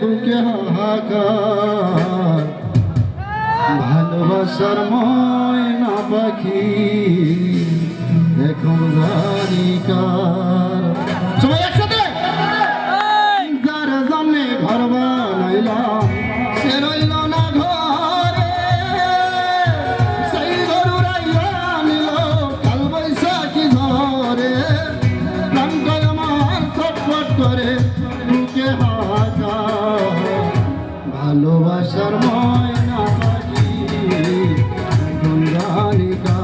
বুকে হাহাকার ভালোবাসার ময়না পাখি এখন জানি কার। সবাই একসাথে? যার ঘর বানাইলাম, সে রইল না ঘরে। সেই গরু রাইয়া নিল বৈশাখী ঝরে প্রাণটায় আমার ছটফট করে ভালোবাসার ময়না গঙ্গালিকা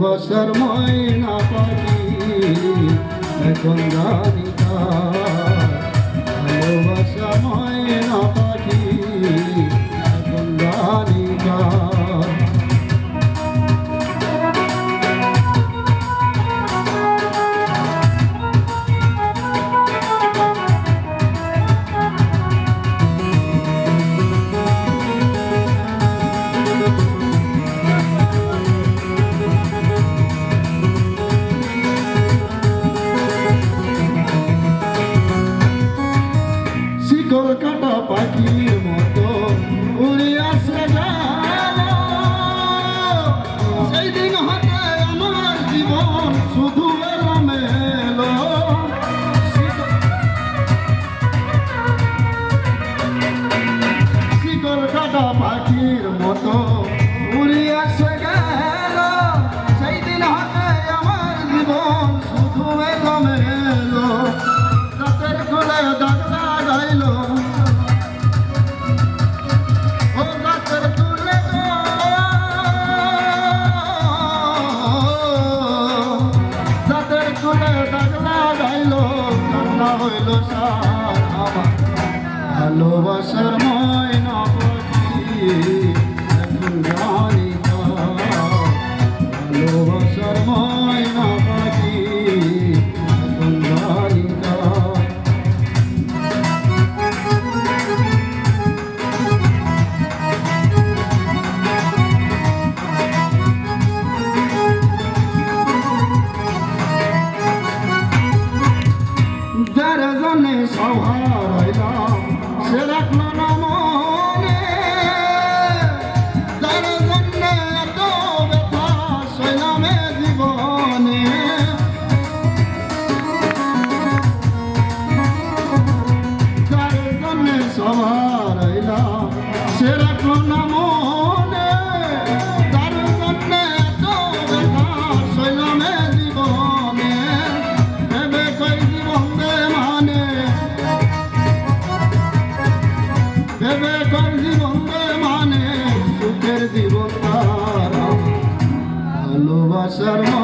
ভালোবাসার ময়না পাখি এখন রানিকা। ভালোবাসা ময়না শিকল কাটা পাখির মতো উড়ে আসে সেই দিন হতে আমার জীবন শুধু এলোমেলো। শিকল কাটা পাখির মতো হইল সার আমার ভালোবাসার ময়না সভারাইলাম সে রাখল না সুখের জীবন তারা ভালোবাসার ময়না